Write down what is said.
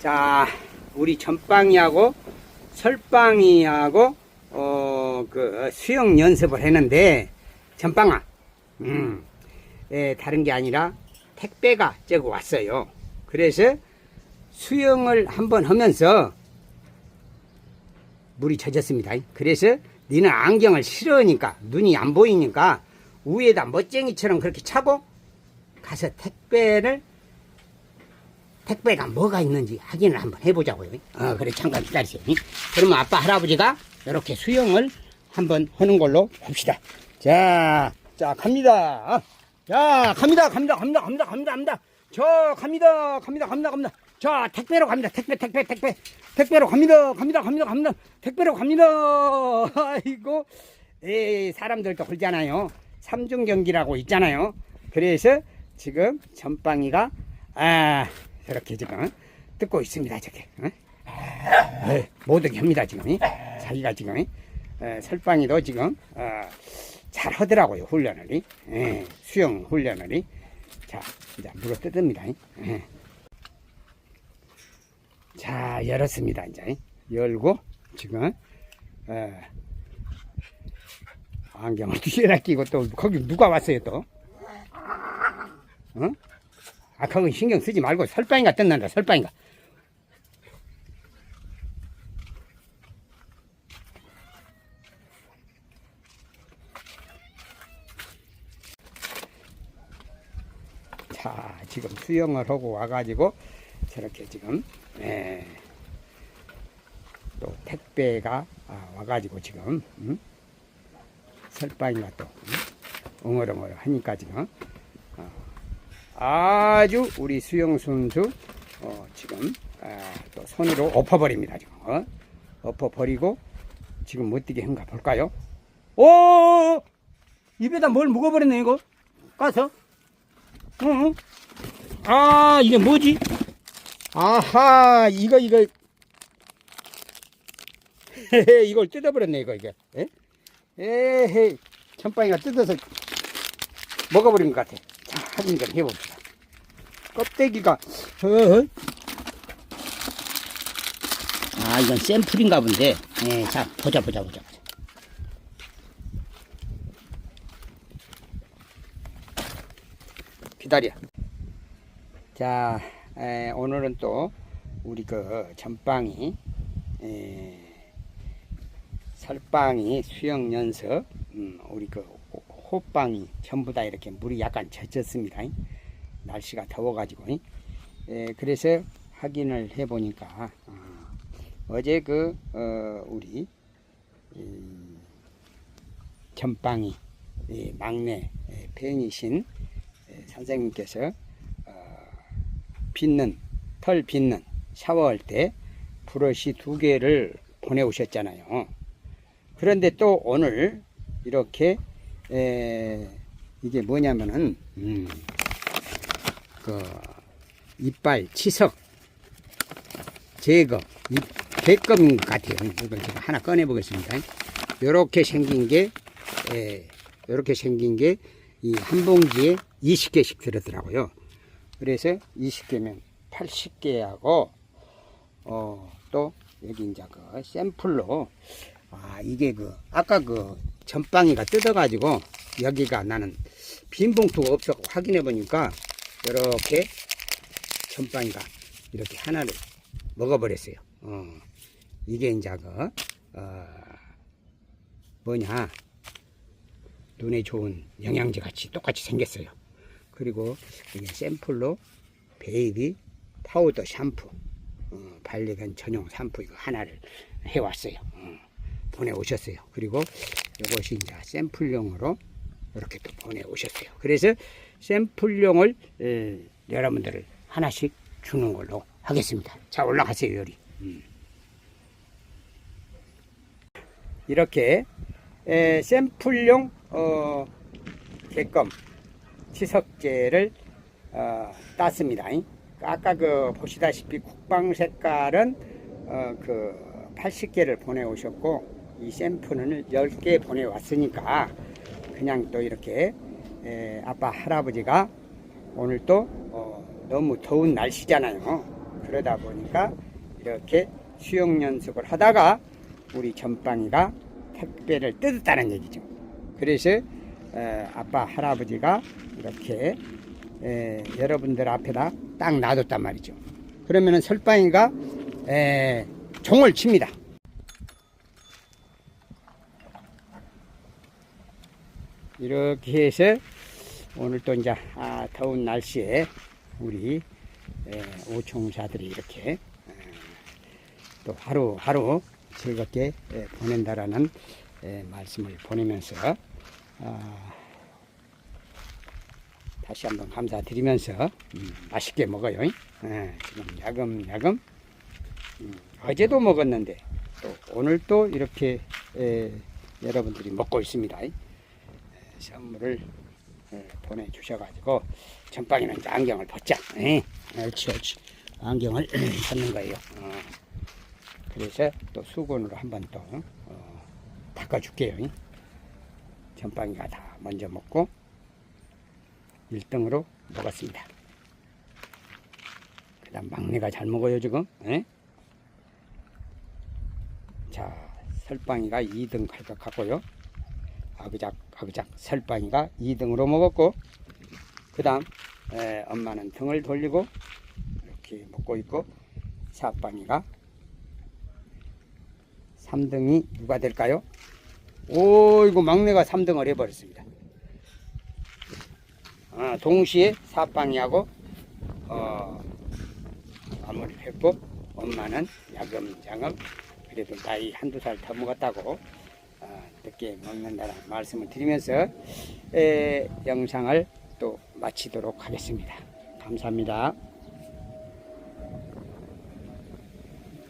자, 우리 전빵이하고 설빵이하고 어, 그 수영 연습을 했는데 전빵아, 음, 예, 다른 게 아니라 택배가 째고 왔어요. 그래서 수영을 한번 하면서 물이 젖었습니다. 그래서 니는 안경을 싫어하니까 눈이 안 보이니까 위에다 멋쟁이처럼 그렇게 차고 가서 택배를 택배가 뭐가 있는지 확인을 한번 해보자고요. 어, 그래 잠깐 기다리세요. 그러면 아빠 할아버지가 이렇게 수영을 한번 하는 걸로 봅시다. 자, 자 갑니다. 자, 갑니다, 갑니다, 갑니다, 갑니다, 갑니다, 갑니다. 저 갑니다, 갑니다, 갑니다, 갑니다. 자, 택배로 갑니다. 택배, 택배, 택배, 택배로 갑니다, 갑니다, 갑니다, 갑니다. 택배로 갑니다. 아이고, 에 사람들도 그러잖아요. 삼중 경기라고 있잖아요. 그래서 지금 전빵이가 아 이렇게 지금 듣고 있습니다. 저게 어? 에, 못 오게 합니다 지금. 자기가 지금 에, 설빵이도 지금 어, 잘 하더라고요 훈련을. 예, 수영 훈련을. 자 이제 물어 뜯습니다. 예. 자 열었습니다 이제 열고 지금 어, 안경을 뒤에다 끼고 또 거기 누가 왔어요 또? 어? 아 그건 신경 쓰지 말고 설빵이가 뜯는다 설빵이가 자 지금 수영을 하고 와가지고 저렇게 지금 예, 또 택배가 아, 와가지고 지금 음? 설빵이가 또 음? 엉얼엉얼 하니까 지금 어, 아주 우리 수영 선수 어, 지금 아, 또 손으로 엎어버립니다 지금 어? 엎어버리고 지금 못 뛰게 한가 볼까요? 오 입에다 뭘 묵어버렸네 이거 까서 응? 아 이게 뭐지? 아하 이거 이거 이걸 뜯어버렸네 이거 이게 에? 에헤이 천빵이가 뜯어서 먹어버린 것 같아 자 확인 좀 해봅시다. 껍데기가 어? 아 이건 샘플인가 본데. 예, 자 보자 보자 보자. 기다려. 자 에, 오늘은 또 우리 그 전빵이 에, 설빵이 수영 연습 음, 우리 그 호- 호빵이 전부 다 이렇게 물이 약간 젖었습니다 날씨가 더워가지고 에, 그래서 확인을 해보니까 어, 제그 어, 우리 이, 전빵이 이 막내 에, 팬이신 에, 선생님께서 어, 빗는 털 빗는 샤워할 때 브러쉬 두 개를 보내오셨잖아요. 그런데 또 오늘 이렇게 에, 이게 뭐냐면은 음, 그 이빨 치석 제거 이 개껌인 것 같아요. 이걸 제가 하나 꺼내 보겠습니다. 이렇게 생긴 게 이렇게 생긴 게 이 한 봉지에 20개씩 들었더라고요. 그래서 20개면 80개하고 어, 또 여기 이제 그 샘플로 아 이게 그 아까 그 전빵이가 뜯어가지고 여기가 나는 빈 봉투가 없어 확인해 보니까 이렇게 전빵이가 이렇게 하나를 먹어버렸어요. 어, 이게 이제 그 어, 뭐냐 눈에 좋은 영양제 같이 똑같이 생겼어요. 그리고 이게 샘플로 베이비 파우더 샴푸 어, 반려견 전용 샴푸 이거 하나를 해왔어요. 어, 보내오셨어요. 그리고 이것이 이제 샘플용으로 이렇게 또 보내오셨어요. 그래서 샘플용을 에, 여러분들을 하나씩 주는 걸로 하겠습니다. 자 올라가세요 요리. 음. 이렇게 에, 샘플용 어, 개껌 치석제를 어, 땄습니다. 아까 그 보시다시피 국방 색깔은 어, 그 80개를 보내오셨고 이 샘플은 10개 보내왔으니까 그냥 또 이렇게 에, 아빠 할아버지가 오늘 또 어, 너무 더운 날씨잖아요. 그러다 보니까 이렇게 수영 연습을 하다가 우리 전빵이가 택배를 뜯었다는 얘기죠. 그래서 에, 아빠 할아버지가 이렇게 에, 여러분들 앞에다 딱 놔뒀단 말이죠. 그러면은 설빵이가 에, 종을 칩니다. 이렇게 해서 오늘 또 이제 아, 더운 날씨에 우리 에, 오총사들이 이렇게 에, 또 하루하루 즐겁게 에, 보낸다라는 에, 말씀을 보내면서 아, 다시 한번 감사드리면서 음, 맛있게 먹어요. 예, 지금 야금야금 음, 어제도 먹었는데 또 오늘 또 이렇게 에, 여러분들이 먹고 있습니다. 에, 선물을 에, 보내주셔가지고 이제 안경을 벗자. 예, 옳지 옳지. 안경을 벗는 거예요. 어. 그래서 또 수건으로 한번 또 어, 닦아줄게요. 전빵이가 다 먼저 먹고 1등으로 먹었습니다. 그 다음 막내가 잘 먹어요 지금. 예? 자 설빵이가 2등 할것 같고요. 아그작 아그작 설빵이가 2등으로 먹었고 그 다음 엄마는 등을 돌리고 이렇게 먹고 있고 사빵이가 3등이 누가 될까요? 오 이거 막내가 3등을 해버렸습니다. 아, 동시에 사빵이하고 어, 마무리를 했고 엄마는 야금야금 그래도 나이 한두 살 더 먹었다고 어, 늦게 먹는다는 말씀을 드리면서 에, 영상을 또 마치도록 하겠습니다. 감사합니다.